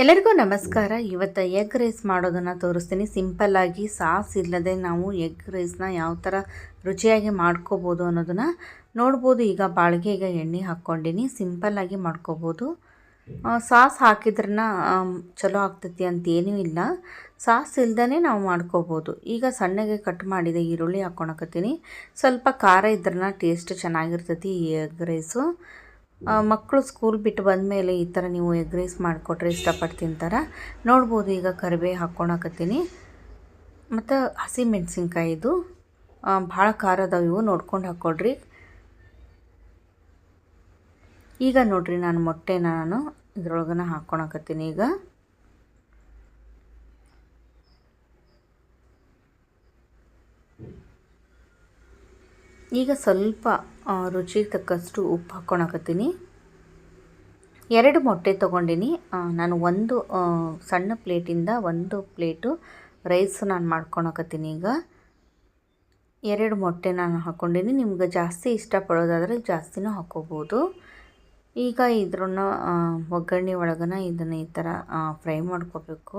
ಎಲ್ಲರಿಗೂ ನಮಸ್ಕಾರ. ಇವತ್ತು ಎಗ್ ರೈಸ್ ಮಾಡೋದನ್ನು ತೋರಿಸ್ತೀನಿ. ಸಿಂಪಲ್ಲಾಗಿ ಸಾಸ್ ಇಲ್ಲದೆ ನಾವು ಎಗ್ ರೈಸ್ನ ಯಾವ ಥರ ರುಚಿಯಾಗಿ ಮಾಡ್ಕೋಬೋದು ಅನ್ನೋದನ್ನು ನೋಡ್ಬೋದು. ಈಗ ಬಾಳಿಗೆಗೆ ಎಣ್ಣೆ ಹಾಕ್ಕೊಂಡಿನಿ. ಸಿಂಪಲ್ಲಾಗಿ ಮಾಡ್ಕೋಬೋದು. ಸಾಸ್ ಹಾಕಿದ್ರನ್ನ ಚಲೋ ಆಗ್ತೈತಿ ಅಂತ ಏನೂ ಇಲ್ಲ. ಸಾಸ್ ಇಲ್ದೇ ನಾವು ಮಾಡ್ಕೋಬೋದು. ಈಗ ಸಣ್ಣಗೆ ಕಟ್ ಮಾಡಿದ ಈರುಳ್ಳಿ ಹಾಕ್ಕೊಳಕತ್ತೀನಿ ಸ್ವಲ್ಪ ಖಾರ ಇದ್ರನ್ನ ಟೇಸ್ಟ್ ಚೆನ್ನಾಗಿರ್ತೈತಿ ಈ ಎಗ್ ರೈಸು. ಮಕ್ಕಳು ಸ್ಕೂಲ್ ಬಿಟ್ಟು ಬಂದಮೇಲೆ ಈ ಥರ ನೀವು ಎಗ್ ರೈಸ್ ಮಾಡಿಕೊಟ್ರೆ ಇಷ್ಟಪಟ್ಟು ತಿಂತಾರೆ ನೋಡ್ಬೋದು ಈಗ ಕರಿಬೇ ಹಾಕ್ಕೊಳಕತ್ತೀನಿ. ಮತ್ತು ಹಸಿ ಮೆಣಸಿನ್ಕಾಯಿ ಇದು. ಭಾಳ ಖಾರ ಅದಾವ ಇವು ನೋಡ್ಕೊಂಡು ಹಾಕ್ಕೊಡ್ರಿ. ಈಗ ನೋಡ್ರಿ ನಾನು ಮೊಟ್ಟೆನ ನಾನು ಇದ್ರೊಳಗನ ಹಾಕ್ಕೊಳಕತ್ತೀನಿ ಈಗ. ಈಗ ಸ್ವಲ್ಪ ರುಚಿ ತಕ್ಕಷ್ಟು ಉಪ್ಪು ಹಾಕ್ಕೊಳಕತ್ತೀನಿ. ಎರಡು ಮೊಟ್ಟೆ ತೊಗೊಂಡಿನಿ. ನಾನು ಒಂದು ಸಣ್ಣ ಪ್ಲೇಟಿಂದ ಒಂದು ಪ್ಲೇಟು ರೈಸ್ ನಾನು ಮಾಡ್ಕೊಳಕತ್ತೀನಿ ಈಗ. ಎರಡು ಮೊಟ್ಟೆ ನಾನು ಹಾಕ್ಕೊಂಡಿನಿ. ನಿಮ್ಗೆ ಜಾಸ್ತಿ ಇಷ್ಟಪಡೋದಾದರೆ ಜಾಸ್ತಿನೂ ಹಾಕ್ಕೋಬೋದು ಈಗ ಇದ್ರನ್ನ ಒಗ್ಗರಣೆ ಒಳಗನ ಇದನ್ನು ಈ ಥರ ಫ್ರೈ ಮಾಡ್ಕೋಬೇಕು.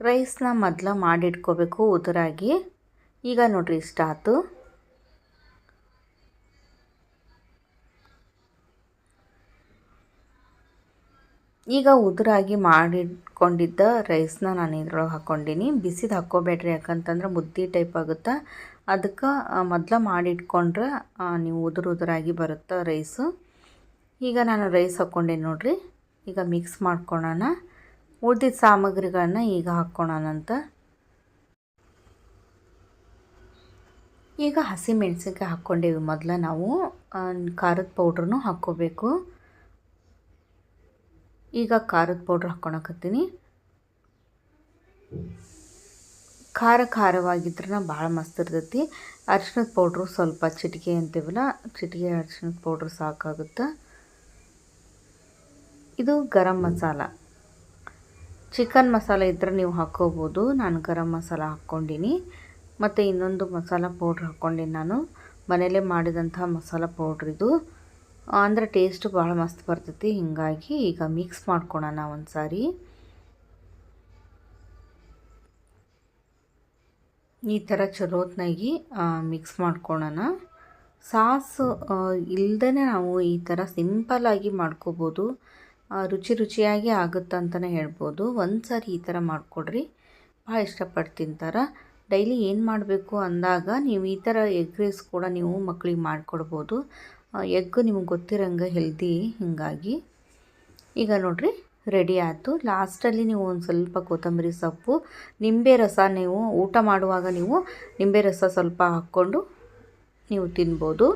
ರೈಸ್ನ ಮೊದಲು ಮಾಡಿಟ್ಕೋಬೇಕು ಉದುರಾಗಿ. ಈಗ ನೋಡ್ರಿ ಇಷ್ಟ ಆಯ್ತು ಈಗ ಉದುರಾಗಿ ಮಾಡಿಟ್ಕೊಂಡಿದ್ದ ರೈಸ್ನ ನಾನು ಇದ್ರೊಳಗೆ ಹಾಕ್ಕೊಂಡಿನಿ. ಬಿಸಿದು ಹಾಕ್ಕೋಬೇಡ್ರಿ, ಯಾಕಂತಂದ್ರೆ ಮುದ್ದೆ ಟೈಪ್ ಆಗುತ್ತೆ. ಅದಕ್ಕೆ ಮೊದಲು ಮಾಡಿಟ್ಕೊಂಡ್ರೆ ನೀವು ಉದುರು ಉದುರಾಗಿ ಬರುತ್ತೆ ರೈಸು. ಈಗ ನಾನು ರೈಸ್ ಹಾಕ್ಕೊಂಡೇನಿ ನೋಡ್ರಿ. ಈಗ ಮಿಕ್ಸ್ ಮಾಡ್ಕೊಳ್ಳೋಣ ಉಳಿದಿದ್ದ ಸಾಮಗ್ರಿಗಳನ್ನ ಈಗ ಹಾಕ್ಕೊಳ್ಳೋಣಂತ ಈಗ ಹಸಿ ಮೆಣಸಿನ್ಕಾಯಿ ಹಾಕ್ಕೊಂಡೇವಿ. ಮೊದಲ ನಾವು ಖಾರದ ಪೌಡ್ರನ್ನು ಹಾಕ್ಕೋಬೇಕು. ಈಗ ಖಾರದ ಪೌಡ್ರ್ ಹಾಕ್ಕೊಳಕತ್ತೀನಿ. ಖಾರ ಖಾರವಾಗಿದ್ರೆ ಭಾಳ ಮಸ್ತ್ ಇರ್ತೈತಿ. ಅರ್ಶಿನದ ಪೌಡ್ರು ಸ್ವಲ್ಪ ಚಿಟಿಕೆ ಅಂತೀವಲ್ಲ, ಚಿಟಿಕೆ ಅರ್ಶಿನದ ಪೌಡ್ರ್ ಸಾಕಾಗುತ್ತೆ. ಇದು ಗರಂ ಮಸಾಲ. ಚಿಕನ್ ಮಸಾಲೆ ಇದ್ದರೆ ನೀವು ಹಾಕ್ಕೋಬೋದು. ನಾನು ಗರಂ ಮಸಾಲ ಹಾಕ್ಕೊಂಡಿನಿ. ಮತ್ತು ಇನ್ನೊಂದು ಮಸಾಲ ಪೌಡ್ರ್ ಹಾಕ್ಕೊಂಡಿನಿ ನಾನು. ಮನೇಲೇ ಮಾಡಿದಂಥ ಮಸಾಲ ಪೌಡ್ರ್ ಇದು. ಅಂದರೆ ಟೇಸ್ಟ್ ಭಾಳ ಮಸ್ತ್ ಬರ್ತೈತಿ. ಹೀಗಾಗಿ ಈಗ ಮಿಕ್ಸ್ ಮಾಡ್ಕೊಳೋಣ ಒಂದು ಸಾರಿ ಈ ಥರ ಚಲೋತ್ನಾಗಿ ಮಿಕ್ಸ್ ಮಾಡ್ಕೊಳ್ಳೋಣ ಸಾಸು ಇಲ್ಲದೇ ನಾವು ಈ ಥರ ಸಿಂಪಲ್ಲಾಗಿ ಮಾಡ್ಕೋಬೋದು. ರುಚಿ ರುಚಿಯಾಗಿ ಆಗುತ್ತೆ ಅಂತಲೇ ಹೇಳ್ಬೋದು. ಒಂದು ಸಾರಿ ಈ ಥರ ಮಾಡಿಕೊಡ್ರಿ. ಭಾಳ ಇಷ್ಟಪಟ್ಟು ತಿಂತಾರೆ. ಡೈಲಿ ಏನು ಮಾಡಬೇಕು ಅಂದಾಗ ನೀವು ಈ ಥರ ಎಗ್ ರೈಸ್ ಕೂಡ ನೀವು ಮಕ್ಕಳಿಗೆ ಮಾಡಿಕೊಡ್ಬೋದು. ಎಗ್ ನಿಮ್ಗೆ ಗೊತ್ತಿರಂಗೆ ಹೆಲ್ದಿ ಹೀಗಾಗಿ. ಈಗ ನೋಡಿರಿ, ರೆಡಿ ಆಯಿತು. ಲಾಸ್ಟಲ್ಲಿ ನೀವು ಒಂದು ಸ್ವಲ್ಪ ಕೊತ್ತಂಬರಿ ಸೊಪ್ಪು, ನಿಂಬೆ ರಸ ನೀವು ಊಟ ಮಾಡುವಾಗ ನೀವು ನಿಂಬೆ ರಸ ಸ್ವಲ್ಪ ಹಾಕ್ಕೊಂಡು ನೀವು ತಿನ್ಬೋದು.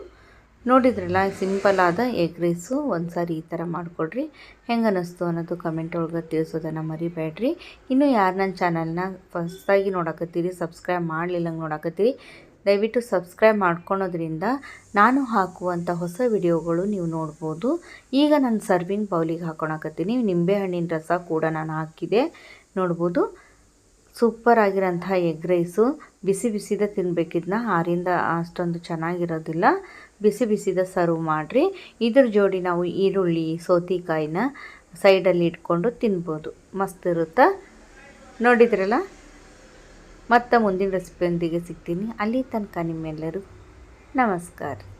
ನೋಡಿದ್ರಲ್ಲ, ಸಿಂಪಲ್ ಆದ ಎಗ್ ರೈಸು ಒಂದು ಸಾರಿ ಈ ಥರ ಮಾಡಿಕೊಡ್ರಿ. ಹೆಂಗೆ ಅನ್ನಿಸ್ತು ಅನ್ನೋದು ಕಮೆಂಟ್ ಒಳಗೆ ತಿಳಿಸೋದನ್ನು ಮರಿಬೇಡ್ರಿ. ಇನ್ನೂ ಯಾರು ನನ್ನ ಚಾನಲ್ನ ಫಸ್ಟಾಗಿ ನೋಡಕತ್ತೀರಿ ಸಬ್ಸ್ಕ್ರೈಬ್ ಮಾಡಲಿಲ್ಲಂಗೆ ನೋಡಕತ್ತೀರಿ, ದಯವಿಟ್ಟು ಸಬ್ಸ್ಕ್ರೈಬ್ ಮಾಡ್ಕೊಳೋದ್ರಿಂದ ನಾನು ಹಾಕುವಂಥ ಹೊಸ ವಿಡಿಯೋಗಳು ನೀವು ನೋಡ್ಬೋದು. ಈಗ ನಾನು ಸರ್ವಿಂಗ್ ಬೌಲಿಗೆ ಹಾಕೊಳಕತ್ತೀನಿ. ನಿಂಬೆಹಣ್ಣಿನ ರಸ ಕೂಡ ನಾನು ಹಾಕಿದೆ. ನೋಡ್ಬೋದು. ಸೂಪರ್ ಆಗಿರೋಂಥ ಎಗ್ ರೈಸು. ಬಿಸಿ ಬಿಸಿದ ತಿನ್ಬೇಕಿದ್ನ ಆರಿಂದ ಅಷ್ಟೊಂದು ಚೆನ್ನಾಗಿರೋದಿಲ್ಲ. ಬಿಸಿ ಬಿಸಿದ ಸರ್ವ್ ಮಾಡಿರಿ. ಇದ್ರ ಜೋಡಿ ನಾವು ಈರುಳ್ಳಿ, ಸೌತೆಕಾಯಿನ ಸೈಡಲ್ಲಿ ಇಟ್ಕೊಂಡು ತಿನ್ಬೋದು. ಮಸ್ತ್ ಇರುತ್ತಾ? ನೋಡಿದ್ರಲ್ಲ? ಮತ್ತೆ ಮುಂದಿನ ರೆಸಿಪಿಯೊಂದಿಗೆ ಸಿಗ್ತೀನಿ. ಅಲ್ಲಿ ತನಕ ನಿಮ್ಮೆಲ್ಲರೂ ನಮಸ್ಕಾರ.